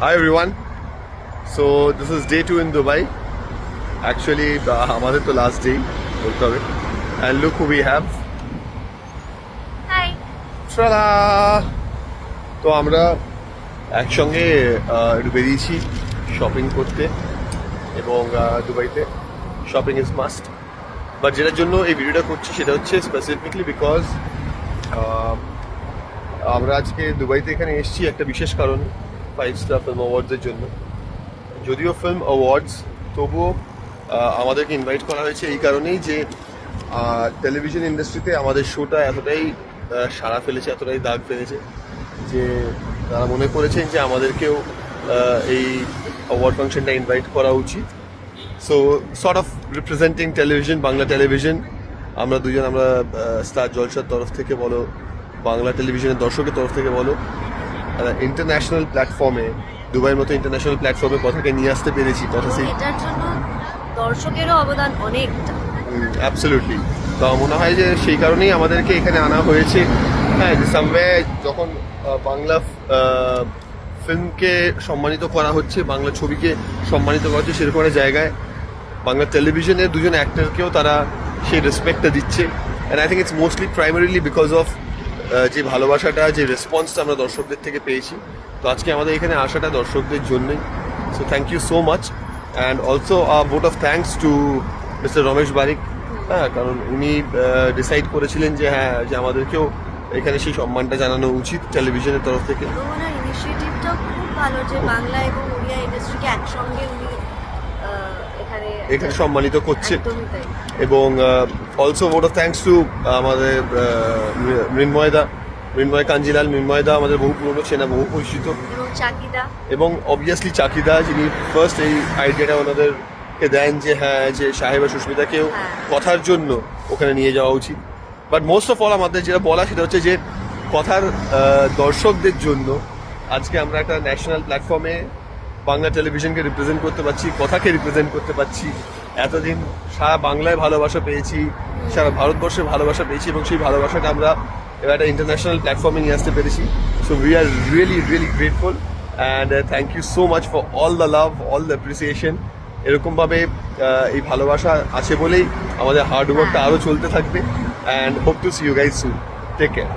Hi everyone. So this is day two in Dubai. Actually, uh, আমাদের তো last day বলতে হবে। And look who we have hi তো আমরা একসঙ্গে একটু বেরিয়েছি শপিং করতে এবং দুবাইতে শপিং ইজ মাস্ট বাট যেটার জন্য এই ভিডিওটা করছি সেটা হচ্ছে স্পেসিফিকলি বিকজ আমরা আজকে দুবাইতে এখানে এসেছি একটা বিশেষ কারণ। ফাইভ স্টার ফিল্ম অ্যাওয়ার্ডসের জন্য। যদিও ফিল্ম অ্যাওয়ার্ডস তবুও আমাদেরকে ইনভাইট করা হয়েছে এই কারণেই যে টেলিভিশন ইন্ডাস্ট্রিতে আমাদের শোটা এতটাই সাড়া ফেলেছে, এতটাই দাগ ফেলেছে যে, তারা মনে করেছেন যে আমাদেরকেও এই অ্যাওয়ার্ড ফাংশনটা ইনভাইট করা উচিত। So sort of representing television Bangla television আমরা দুজন, আমরা স্টার জলসার তরফ থেকে বলো, বাংলা টেলিভিশনের দর্শকের তরফ থেকে বলো ইন্টারন্যাশনাল প্ল্যাটফর্মে দুবাইয়ের মতো ইন্টারন্যাশনাল প্ল্যাটফর্মে কথাকে নিয়ে আসতে পেরেছি কথা এটার জন্য দর্শকেরও অবদান অনেকটা। অ্যাবসলিউটলি তো মনে হয় যে সেই কারণেই আমাদেরকে এখানে আনা হয়েছে। হ্যাঁ সামওয়ে যখন বাংলা ফিল্মকে সম্মানিত করা হচ্ছে বাংলা ছবিকে সম্মানিত করা হচ্ছে সেরকম একটা জায়গায় বাংলা টেলিভিশনের দুজন অ্যাক্টরকেও তারা সেই রেসপেক্টটা দিচ্ছে। And I think it's mostly primarily because of যে ভালোবাসাটা, যে রেসপন্সটা আমরা দর্শকদের থেকে পেয়েছি। তো আজকে আমাদের এখানে আসাটা দর্শকদের জন্যই so thank you so much and also a vote of thanks to mister Ramesh Barik হ্যাঁ কারণ উনি ডিসাইড করেছিলেন যে হ্যাঁ যে আমাদেরকেও এখানে সেই সম্মানটা জানানো উচিত টেলিভিশনের তরফ থেকে। ভালো, যে বাংলা এবং এখানে সম্মানিত করছে। এবং also vote of thanks to আমাদের মৃন্ময়দা মৃন্ময় কাঞ্জিলাল মৃন্ময়দা আমাদের বহু পুরনো চেনা বহু পরিচিত। এবং এবং অবভিয়াসলি চাকিদা যিনি ফার্স্ট এই আইডিয়াটা ওনাদেরকে দেন যে হ্যাঁ যে সাহেব আর সুস্মিতাকেও হ্যাঁ। কথার জন্য ওখানে নিয়ে যাওয়া উচিত। বাট মোস্ট অফ অল আমাদের যেটা বলা সেটা হচ্ছে যে কথার দর্শকদের জন্য আজকে আমরা একটা ন্যাশনাল প্ল্যাটফর্মে বাংলা টেলিভিশনকে রিপ্রেজেন্ট করতে পারছি কথাকে রিপ্রেজেন্ট করতে পারছি। এতদিন সারা বাংলায় ভালোবাসা পেয়েছি সারা ভারতবর্ষে ভালোবাসা পেয়েছি এবং সেই ভালোবাসাটা আমরা এবার একটা ইন্টারন্যাশনাল প্ল্যাটফর্মে নিয়ে আসতে পেরেছি। So we are really really grateful and thank you so much for all the love all the appreciation এরকমভাবে এই ভালোবাসা আছে বলেই আমাদের হার্ডওয়ার্কটা আরও চলতে থাকবে and hope to see you guys soon take care